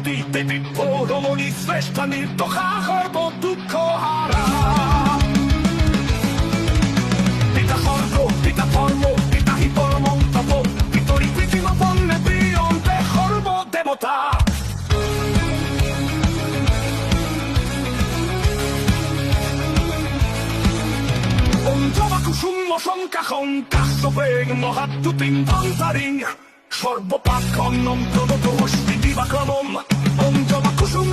হৃদয় সতী দেবী পৌরমণি শ্রেষ্ঠ নির্দোষা সর্ব দুঃখ হারা পিতা স্বর্গ পিতা ধর্ম পিতা হি পরম তপ পিতরি পৃথিবী বন্যে প্রিয়ন্তে সর্ব দেবতা অঞ্জবা কুসুম শঙ্কা শঙ্কা সবেগ মহাদ্যুতিং অন্তরিং সর্বপাক খন্নম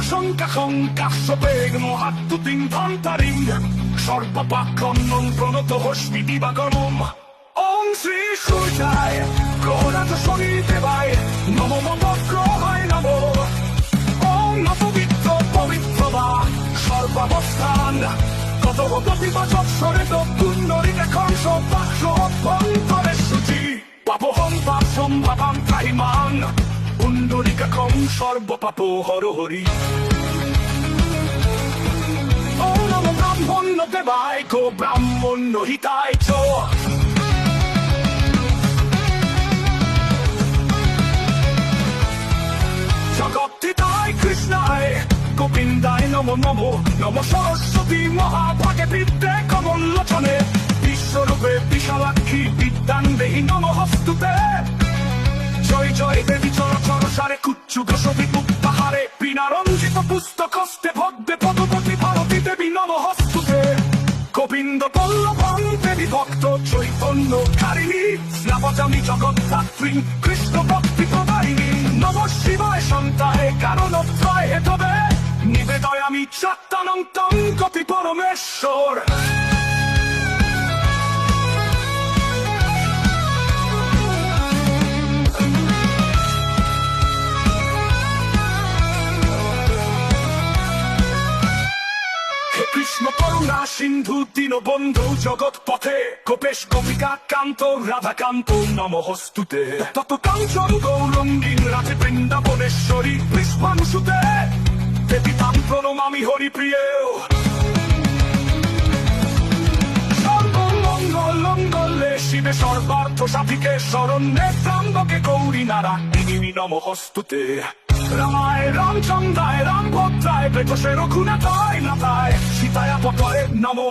শঙ্কা শঙ্কা, সবেগ মহাদ্যুতিং অন্তরিং সর্বপাক খন্নম প্রণতোষ দিবাক্রমম ওং শ্রী সূর্যায় গ্রহরাজ শনি দেবায় নম মম গ্রহায় নম। ওং নববিত্র পবিত্র বা, সর্বাবস্থান। কত প্রতিবাচক সরে তো কুন্ডলী দেখন সবাক্ষ অভ্যন্তরে সূচি। পাপহম পাপ সম্ভাবাম ত্রাহিমান কুণ্ডলিকা কম সর্বপাপ হর হরি ও নম ব্রাহ্মণ্য দেবায় গো ব্রাহ্মণ্য হিতায় চ জগত্তিতায় কৃষ্ণায়, গোবিন্দায় নম নম নম সরস্বতী মহাভাগে বিদ্যে কমল লোচনে বিশ্বরূপে বিশালাক্ষী বিদ্যান নম হস্তুতে। জয় জয় দেবী চর চর সারে কুচ্ছু দশবি পাহাড়ে। বিনা রঞ্জিত পুস্তক হস্তে ভদ্রে পদপতি ভারতী দেবী নম হস্তুতে গোবিন্দ বল্লভং দেবী ভক্ত চৈতন্য কারিণী স্নাবজামি জগৎধাত্রী কৃষ্ণ ভক্তি প্রদায়িনী, নম শিবায় সন্তায় কারণ ত্রয় তবে। নিবেদয়ামি চাত্তানন্তং কপি পরমেশ্বর। সিন্ধু দীন বন্ধু জগৎ পথে গোপেশ, গোপিকা কান্ত রাধাকান্ত নমহস্তুতে। তত কাঞ্চন গৌরঙ্গীন রাধে বৃন্দাবনেশ্বরী পুষ্পাংশুতে দেবী তাম প্রণমামি হরি প্রিয় শিবে সর্বার্থ সাধিকে শরণ্যে ত্রম্বকে গৌরী নারা ইনি নমহস্তুতে রামায় রামচন্দ্রায়, রামভদ্রায় বেকসে রঘুনাথায় নাথায় সীতায় পতয়ে নমো।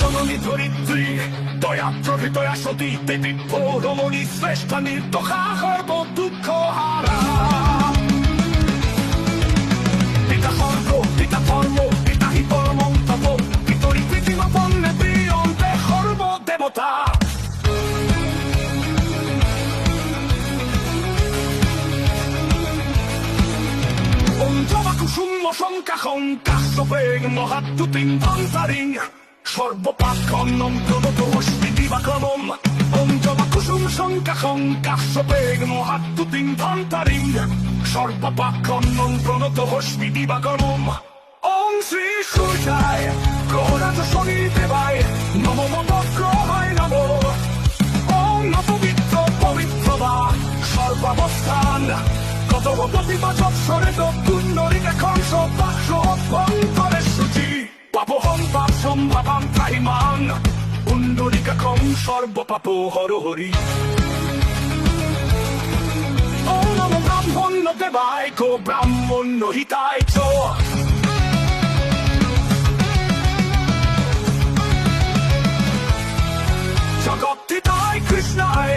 জননী ধরিত্রী, দয়া প্রভৃতয়া সতী দেবী পৌরমণি, শ্রেষ্ঠ নির্দোষা সর্ব দুঃখ হারা। শঙ্কা শঙ্কা সবেগ মহাদ্যুতিং অন্তরিং সর্বপাক খন্নম প্রদোষ দিবাক্রমম অঞ্জবা কুসুম শঙ্কা শঙ্কা সবেগ মহাদ্যুতিং অন্তরিং সর্বপাক খন্নম প্রণতোষ দিবাক্রমম ওং শ্রী সূর্যায় গ্রহরাজ শনি দেবায় নম মম গ্রহায় নম। ওং নববিত্র পবিত্র বা সর্বাবস্থান। কত প্রতিবাচক সরে তো কুণ্ডলী দেখন সবাক্ষ অভ্যন্তরে সূচি পাপহম পাপ সম্ভাবাম ত্রাহিমান কুণ্ডলিকা কম সর্বপাপ হর কৃষ্ণায়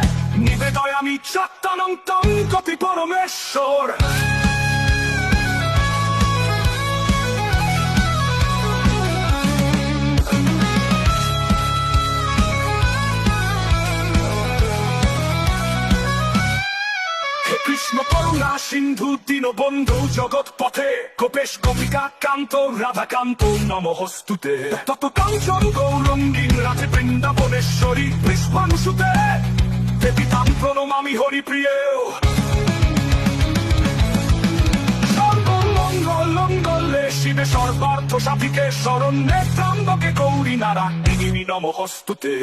নিবেদয়ামি চাত্তানন্তং কপি পরমেশ্বর হে কৃষ্ণ কৃষ্ণ করুণা সিন্ধু দীন বন্ধু জগৎ পথে গোপেশ কপিকা কান্ত রাধাকান্ত নমহস্তুতে তত কাঞ্চন গৌরঙ্গীন রাধে বৃন্দাবনেশ্বরী পুষ্পানুসুতে দেবী তাম প্রণমামি হরি প্রিয় শিবে সর্বার্থ সাধিকে শরণ্যে ত্রম্বকে গৌরী নারা ইনি নমহস্তুতে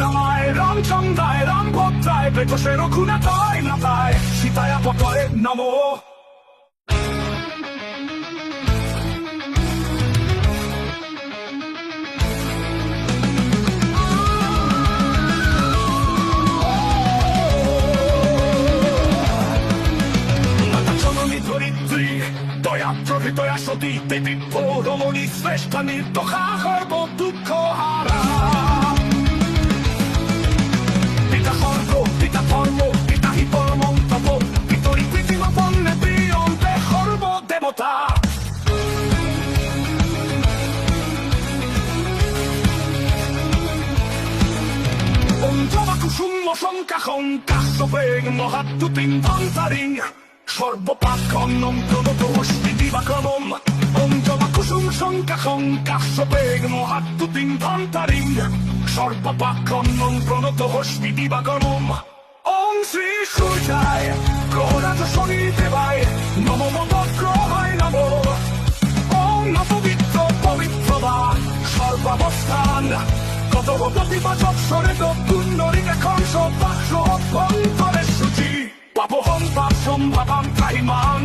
রামায় রামচন্দ্রায় রামভদ্রায় বেকসে রঘুনাথায় নাথায় সীতায় পতয়ে নমো প্রভৃতয়া সতী দেবী পৌরমণি শ্রেষ্ঠ নির্দোষা সর্ব দুঃখ হারা পিতা স্বর্গ পিতা ধর্ম পিতা হি পরম তপ পিতরি পৃথিবী পণ্যে প্রিয়ন্তে সর্ব দেবতা অঞ্জবা কুসুম শঙ্কা শঙ্কা সবেগ মহাদ্যুতিম ধন্তারিং সর্বপাক অন্নম প্রদত হস্তি দিবাক্রমম অঞ্জবা কুসুম শঙ্কা শঙ্কা সবেগ মহাদ্যুতিম ধন্তারিং সর্বপাক অন্নম প্রণত হস্তি দিবাক্রমম ওম শ্রী সূর্যায় গ্রহরাজ শনি দেবায় নম মম গ্রহায় নম ওম নববিত্র পবিত্র বা সর্বাবস্থান কত প্রতিবাচক সরে তো কুণ্ডরিকা কংস বাক্স অভ্যন্তরে সূচি পাপহম পাপ সম্ভাবাম ত্রাহিমান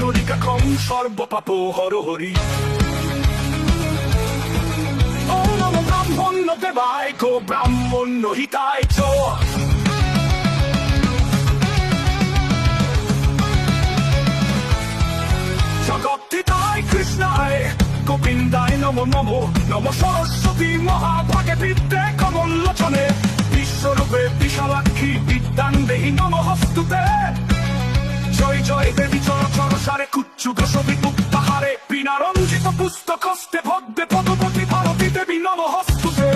কুণ্ডরিকা কং সর্বপাপ হর হরি। ব্রাহ্মণ্য দেবায় গো ব্রাহ্মণ্য হিতায় চ। জগত্তিতায় কৃষ্ণায়, গোবিন্দায় নম নম নম সরস্বতী মহাভাগে বিদ্যে কমল্লোচনে বিশ্বরূপে বিশালাক্ষী বিদ্যান দেহি নম হস্তুতে। জয় জয়, দেবী চর চর সারে কুচ্ছু গোসবি পাহাড়ে। বিনা রঞ্জিত পুস্তক হস্তে ভদ্রে পদপতি ভারতী দেবী নম হস্তুতে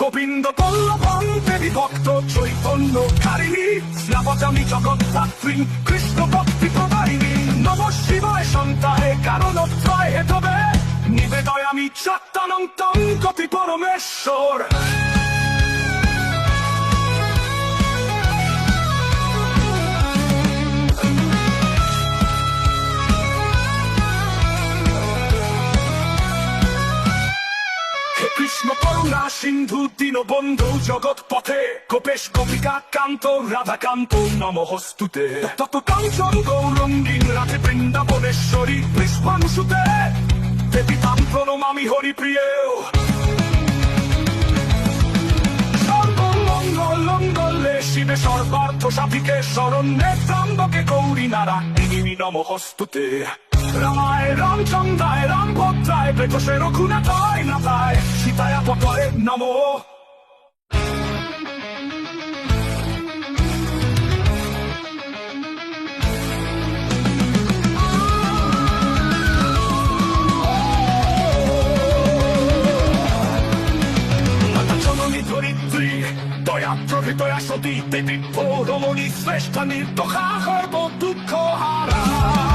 গোবিন্দ বল্লভং দেবী ভক্ত চৈতন্য কারিণী শ্রাবজামি জগৎধাত্রী কৃষ্ণ ভক্তি প্রদায়িনী নম শিবায় সন্তায় কারণ ত্রয় হেতবে। নিবেদয়ামি চাত্তানন্তং কপি পরমেশ্বর। কৃষ্ণ করুণা সিন্ধু দীন বন্ধু জগৎ পথে গোপেশ কপিকা কান্ত, রাধাকান্ত নমহস্তুতে। তত কাঞ্চন গৌরঙ্গীন রাধে বৃন্দাবনেশ্বরী পুষ্পানুসুতে দেবী তাম প্রণমামি হরি প্রিয় শিবে সর্বার্থ সাধিকে শরণ্যে ত্রম্বকে গৌরী নারা নমহস্তুতে। রামায় রামচন্দ্রায় রামভদ্রায় বেকসে রঘুনাথায় নাথায় সীতায় পতয়ে নমো মাতা জননী ধরিত্রী দয়া প্রভৃতয়া সতী দেবী পৌরমণি শ্রেষ্ঠ নির্দোষা সর্ব দুঃখ হারা পিতা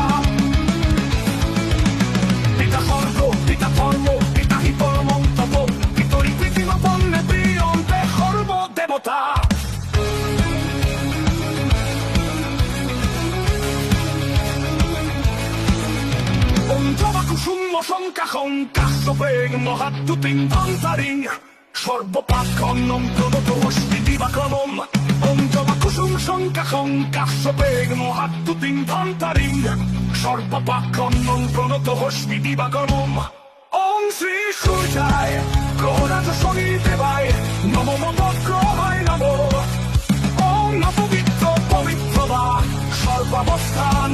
শঙ্কা সবেগ মহাদ্যুতিং ধন্তারিং সর্বপাক অন্নম প্রদত হস্তি দিবাক্রমম অঞ্জবা কুসুম শঙ্কা শঙ্কা সবেগ মহাদ্যুতিং ধন্তারিং সর্বপাক অন্নম প্রণত হস্তি দিবাক্রমম ওম শ্রী সূর্যায় গ্রহরাজ শনি দেবায় নম মম গ্রহায় নম ওম নববিত্র পবিত্র বা সর্বাবস্থান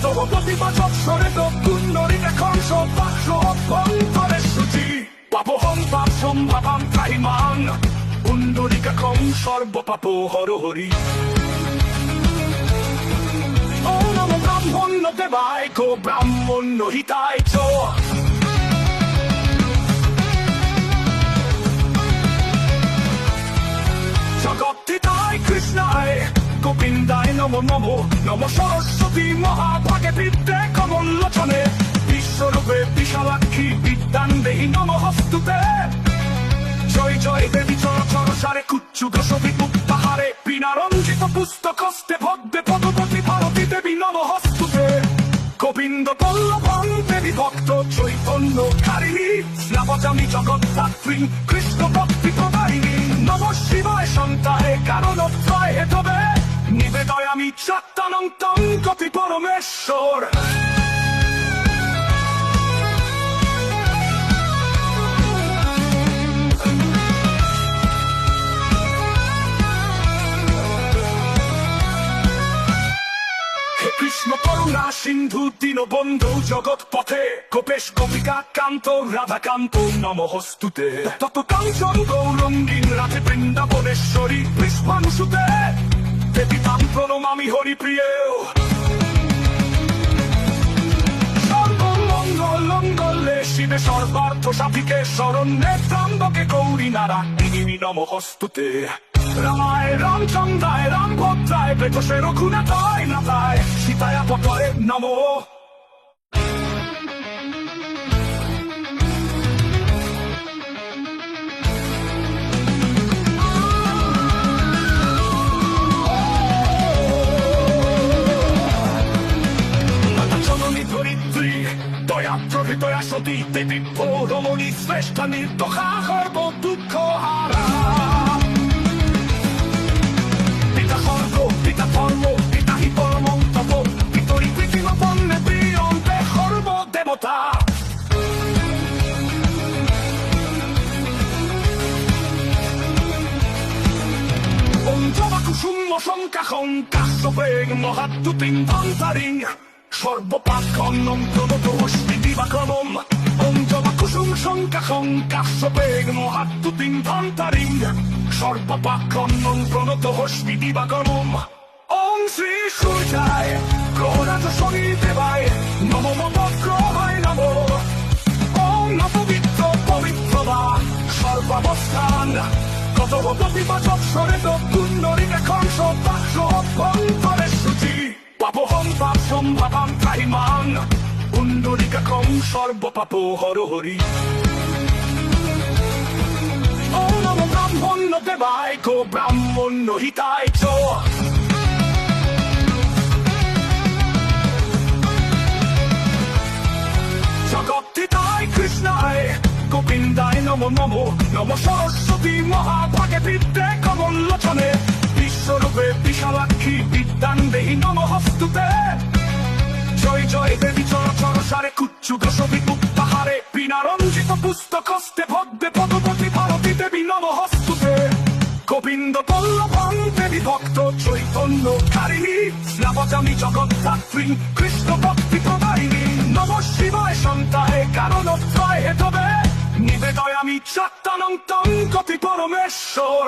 কত প্রতিবাচক সরে তো কুণ্ডরিকা কংস বাক্স অভ্যন্তরে সূচি পাপহম পাপ সম্ভাবাম ত্রাহিমান কুণ্ডরিকা কং সর্বপাপ হর হরি ব্রাহ্মণ্য দেবায় গো ব্রাহ্মণ্য হিতায় চ জগত্তিতায় কৃষ্ণায় গোবিন্দায় নম নম নম সরস্বতী মহাভাগে বিদ্যে কমল্লোচনে বিশ্বরূপে বিশালাক্ষী বিদ্যান দেহি নম হস্তুতে। জয় জয় দেবী চর চর সারে কুচ্ছু দশবি পাহাড়ে বিনা রঞ্জিত পুস্তক হস্তে ভদ্রে পদপতি ভারতী দেবী নম হস্তুতে। গোবিন্দ বল্লভং দেবী ভক্ত চৈতন্য কারিণী শ্রাবজামি জগৎধাত্রী কৃষ্ণ ভক্তি প্রদায়িনী। নম শিবায় সন্তাহে কারণ ত্রয় হেতবে। নিবেদয় আমি চাত্তানন্তং কপি পরমেশ্বর। কৃষ্ণ করুণা, সিন্ধু দীন বন্ধু জগৎ পথে গোপেশ গোপিকা কান্ত রাধাকান্ত নমহস্তুতে। তত কাঞ্চন গৌরঙ্গীন রাধে বৃন্দাবনেশ্বরী কৃষ্ণানুসুতে দেবী তাম প্রণমামি হরি প্রিয় শিবে সর্বার্থ সাধিকে শরণ্যে ত্রম্বকে গৌরী নারায়ণী নমহস্তুতে। রামায়, রামচন্দ্রায়, রামভদ্রায় বেকসে রঘুনাথায়, নাথায়, সীতায় পটয়ে নমো। প্রভৃতয়া সতী দেবী পৌরমণি শ্রেষ্ঠ নির্দোষা সর্ব দুঃখ হারা পিতা স্বর্গ পিতা ধর্ম পিতা হি পরমং তপ পিতরি পৃথিব পণ্যে প্রিয়ন্তে সর্ব দেবতা অঞ্জবা কুসুম শঙ্কা শঙ্কা সবেগ মহাদ্যুতিং ধন্তারিং সর্বপাক খন্নম প্রদত হস্তি দিবাকরম অঞ্জবা কুসুম শঙ্কা শঙ্কা সবেগ মহাদ্যুতিং ধন্তারিং সর্বপাক খন্নম প্রণত হস্তি দিবাকরম ওম শ্রী সূর্যায় গ্রহরাজ শনি দেবায় নম মম গ্রহায় নম। ওম নববিত্র পবিত্র বা সর্বাবস্থান। কত প্রতিবাচক স্বরে তো কুণ্ডরী এখন সবাক্ষ অভ্যন্তরে সূচি পাপহং পাপ সম্ভাবাম ত্রাহিমান কুণ্ডরিকা কম সর্বপাপ হর হরি ব্রাহ্মণ্য দেবায় গো ব্রাহ্মণ্য হিতায় চ। জগত্তিতায় কৃষ্ণায়, গোবিন্দায় নম নম নম সরস্বতী মহাভাগে বিদ্যে কমল্লোচনে বিশ্বরূপে বিশালাক্ষী বিদ্যান দেহি নম হস্তুতে। জয় জয়, দেবী চর চর, সারে কুচ্ছু দশবি পাহাড়ে। বিনা রঞ্জিত পুস্তক হস্তে ভদ্রে পদপতি ভারতী দেবী নম হস্তুতে। গোবিন্দ বল্লভং দেবী ভক্ত চৈতন্য কারিণী। শ্রাবজামি জগৎধাত্রী কৃষ্ণ ভক্তি প্রদায়িনী নম শিবায় সন্তাহে কারণ ত্রয় হেতবে। নিবেদয় আমি চাত্তানন্তং কপি পরমেশ্বর।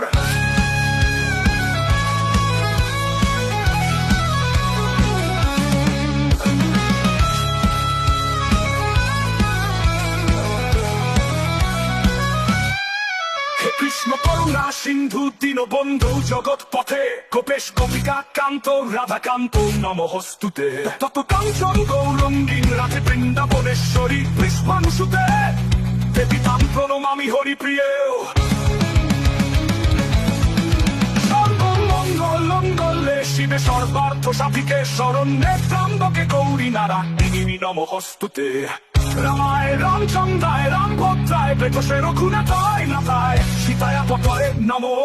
কৃষ্ণ সিন্ধু দীন বন্ধু জগৎ পথে গোপেশ, গোপিকা কান্ত রাধাকান্ত নমহস্তুতে। তত কাঞ্চন গৌরঙ্গীন রাধে বৃন্দাবনেশ্বরী কৃষ্ণানুসুতে দেবী তাম প্রণমামি হরি প্রিয় সর্বমঙ্গল, মঙ্গলে শিবে সর্বার্থ সাধিকে, শরণ্যে ত্রম্বকে গৌরী নারায়ণী নমহস্তুতে। রামায় রামচন্দ্রায় রামভদ্রায় বেকসে রঘুনাথায় নাথায় সীতায়া পটয়ে নমো।